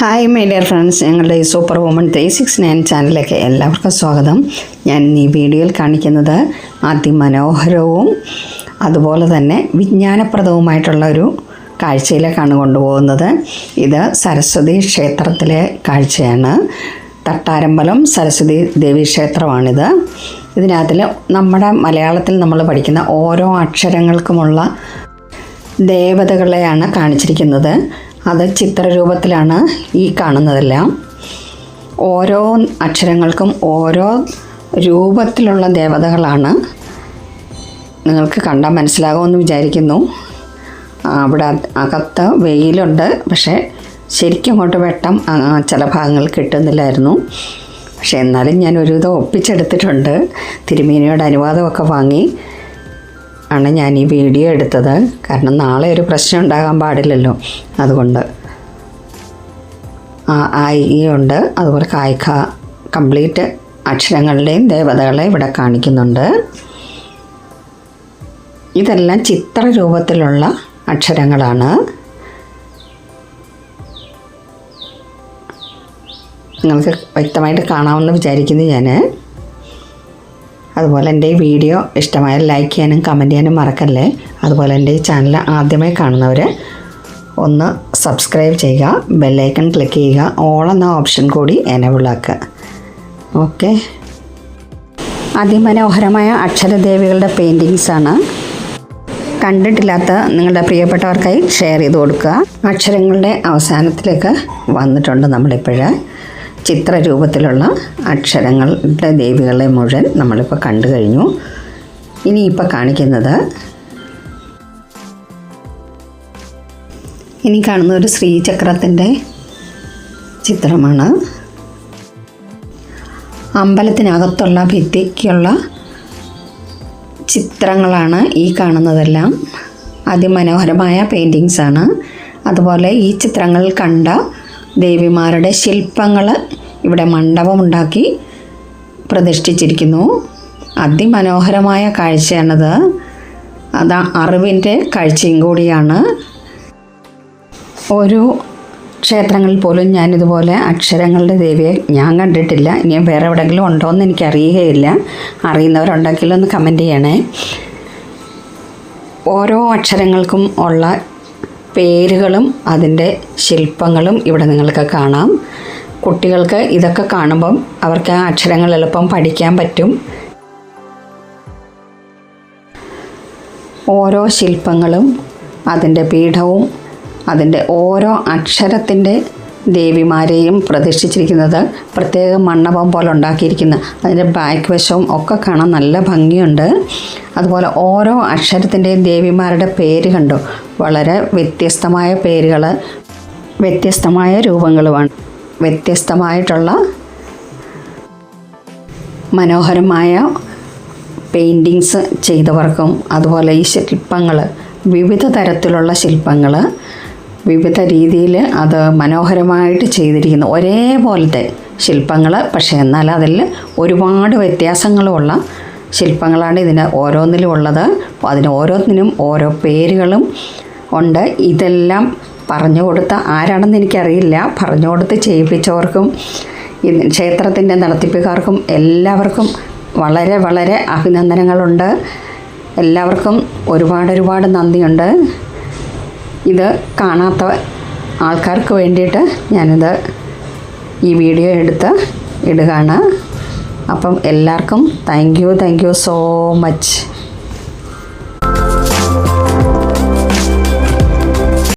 Hi my dear friends ഞങ്ങളുടെ ഈ super woman three six nine ചാനലിലേക്ക് എല്ലാവർക്കും സ്വാഗതം. ഞാൻ ഈ വീഡിയോയിൽ കാണിക്കുന്നത് അതിമനോഹരവും അതുപോലെ തന്നെ വിജ്ഞാനപ്രദവുമായിട്ടുള്ള ഒരു കാഴ്ചയിലേക്കാണ് കൊണ്ടുപോകുന്നത്. ഇത് സരസ്വതി ക്ഷേത്രത്തിലെ കാഴ്ചയാണ്. തട്ടാരമ്പലം സരസ്വതി ദേവി ക്ഷേത്രമാണിത്. ഇതിനകത്തിൽ നമ്മുടെ മലയാളത്തിൽ നമ്മൾ പഠിക്കുന്ന ഓരോ അക്ഷരങ്ങൾക്കുമുള്ള ദേവതകളെയാണ് കാണിച്ചിരിക്കുന്നത്. അത് ചിത്രരൂപത്തിലാണ് ഈ കാണുന്നതെല്ലാം. ഓരോ അക്ഷരങ്ങൾക്കും ഓരോ രൂപത്തിലുള്ള ദേവതകളാണ്. നിങ്ങൾക്ക് കണ്ടാൽ മനസ്സിലാകുമെന്ന് വിചാരിക്കുന്നു. അവിടെ അകത്ത് വെയിലുണ്ട്. പക്ഷേ ശരിക്കും അങ്ങോട്ട് വെട്ടം ചില ഭാഗങ്ങൾ കിട്ടുന്നില്ലായിരുന്നു. പക്ഷേ എന്നാലും ഞാൻ ഒരുവിധം ഒപ്പിച്ചെടുത്തിട്ടുണ്ട്. തിരുമേനിയുടെ അനുവാദമൊക്കെ വാങ്ങി. ആണ് ഞാൻ ഈ വീഡിയോ എടുത്തത്. കാരണം നാളെ ഒരു പ്രശ്നം ഉണ്ടാകാൻ പാടില്ലല്ലോ. അതുകൊണ്ട് ആ ആയി ഉണ്ട്. അതുപോലെ കായ്ക്ക കംപ്ലീറ്റ് അക്ഷരങ്ങളുടെയും ദേവതകളെ ഇവിടെ കാണിക്കുന്നുണ്ട്. ഇതെല്ലാം ചിത്ര രൂപത്തിലുള്ള അക്ഷരങ്ങളാണ്. നിങ്ങൾക്ക് വ്യക്തമായിട്ട് കാണാമെന്ന് വിചാരിക്കുന്നു ഞാൻ അതുപോലെ എന്റെ ഈ വീഡിയോ ഇഷ്ടമായാൽ ലൈക്ക് ചെയ്യാനും കമന്റ് ചെയ്യാനും മറക്കല്ലേ? അതുപോലെ എന്റെ ഈ ചാനൽ ആദ്യമായി കാണുന്നവർ ഒന്ന് സബ്സ്ക്രൈബ് ചെയ്യുക ബെല്ലൈക്കൺ ക്ലിക്ക് ചെയ്യുക ഓൾ എന്ന ഓപ്ഷൻ കൂടി എനബിൾ ആക്കുക. ഓക്കെ അതിമനോഹരമായ അക്ഷരദേവികളുടെ പെയിന്റിങ്സാണ് കണ്ടിട്ടില്ലാത്ത നിങ്ങളുടെ പ്രിയപ്പെട്ടവർക്കായി ഷെയർ ചെയ്ത് കൊടുക്കുക. അക്ഷരങ്ങളുടെ അവസാനത്തിലേക്ക് വന്നിട്ടുണ്ട് നമ്മളിപ്പോൾ ചിത്രരൂപത്തിലുള്ള അക്ഷരങ്ങളുടെ ദേവികളെ മുഴുവൻ നമ്മളിപ്പോൾ കണ്ടു കഴിഞ്ഞു. ഇനിയിപ്പോൾ കാണിക്കുന്നത് ഇനി കാണുന്ന ഒരു ശ്രീചക്രത്തിന്റെ ചിത്രമാണ്. അമ്പലത്തിനകത്തുള്ള ഭിത്തിക്കുള്ള ചിത്രങ്ങളാണ് ഈ കാണുന്നതെല്ലാം. അതിമനോഹരമായ പെയിന്റിങ്സാണ് അതുപോലെ ഈ ചിത്രങ്ങൾ കണ്ട ദേവിമാരുടെ ശില്പങ്ങൾ ഇവിടെ മണ്ഡപമുണ്ടാക്കി പ്രതിഷ്ഠിച്ചിരിക്കുന്നു. അതിമനോഹരമായ കാഴ്ചയാണത്. അത് അറിവിന്റെ കാഴ്ചയും കൂടിയാണ്. ഓരോ ക്ഷേത്രങ്ങളിൽ പോലും ഞാനിതുപോലെ അക്ഷരങ്ങളുടെ ദേവിയെ ഞാൻ കണ്ടിട്ടില്ല. ഇനി വേറെ എവിടെയെങ്കിലും ഉണ്ടോ എന്ന് എനിക്ക് അറിയുകയില്ല അറിയുന്നവരുണ്ടെങ്കിൽ ഒന്ന് കമന്റ് ചെയ്യണേ. ഓരോ അക്ഷരങ്ങൾക്കും ഉള്ള പേരുകളും അതിന്റെ ശില്പങ്ങളും ഇവിടെ നിങ്ങൾക്ക് കാണാം. കുട്ടികൾക്ക് ഇതൊക്കെ കാണുമ്പം അവർക്ക് ആ അക്ഷരങ്ങൾ എളുപ്പം പഠിക്കാൻ പറ്റും. ഓരോ ശില്പങ്ങളും അതിന്റെ പീഠവും അതിന്റെ ഓരോ അക്ഷരത്തിന്റെ ദേവിമാരെയും പ്രതിഷ്ഠിച്ചിരിക്കുന്നത് പ്രത്യേക മണ്ഡപം പോലെ ഉണ്ടാക്കിയിരിക്കുന്ന. അതിന്റെ ബാക്ക് വശവും ഒക്കെ കാണാൻ നല്ല ഭംഗിയുണ്ട്. അതുപോലെ ഓരോ അക്ഷരത്തിന്റെയും ദേവിമാരുടെ പേര് കണ്ടു? വളരെ വ്യത്യസ്തമായ പേരുകൾ വ്യത്യസ്തമായ രൂപങ്ങളുമാണ്. വ്യത്യസ്തമായിട്ടുള്ള മനോഹരമായ പെയിന്റിങ്സ് ചെയ്തവർക്കും അതുപോലെ ഈ ശില്പങ്ങൾ വിവിധ തരത്തിലുള്ള ശില്പങ്ങൾ വിവിധ രീതിയിൽ അത് മനോഹരമായിട്ട് ചെയ്തിരിക്കുന്നു. ഒരേപോലത്തെ ശില്പങ്ങൾ പക്ഷേ എന്നാൽ അതിൽ ഒരുപാട് വ്യത്യാസങ്ങളുള്ള ശില്പങ്ങളാണ് ഇതിന് ഓരോന്നിലും ഉള്ളത്. അതിന് ഓരോന്നിനും ഓരോ പേരുകളും ഉണ്ട്. ഇതെല്ലാം പറഞ്ഞു കൊടുത്ത ആരാണെന്ന് എനിക്കറിയില്ല. പറഞ്ഞു കൊടുത്ത് ചെയ്യിപ്പിച്ചവർക്കും ക്ഷേത്രത്തിന്റെ നടത്തിപ്പുകാർക്കും എല്ലാവർക്കും വളരെ വളരെ അഭിനന്ദനങ്ങളുണ്ട്. എല്ലാവർക്കും ഒരുപാട് ഒരുപാട് നന്ദിയുണ്ട്. ഇത് കാണാത്ത ആൾക്കാർക്ക് വേണ്ടിയിട്ട് ഞാനിത് ഈ വീഡിയോ എടുത്ത് ഇടുകയാണ്. അപ്പം എല്ലാവർക്കും thank you thank you so much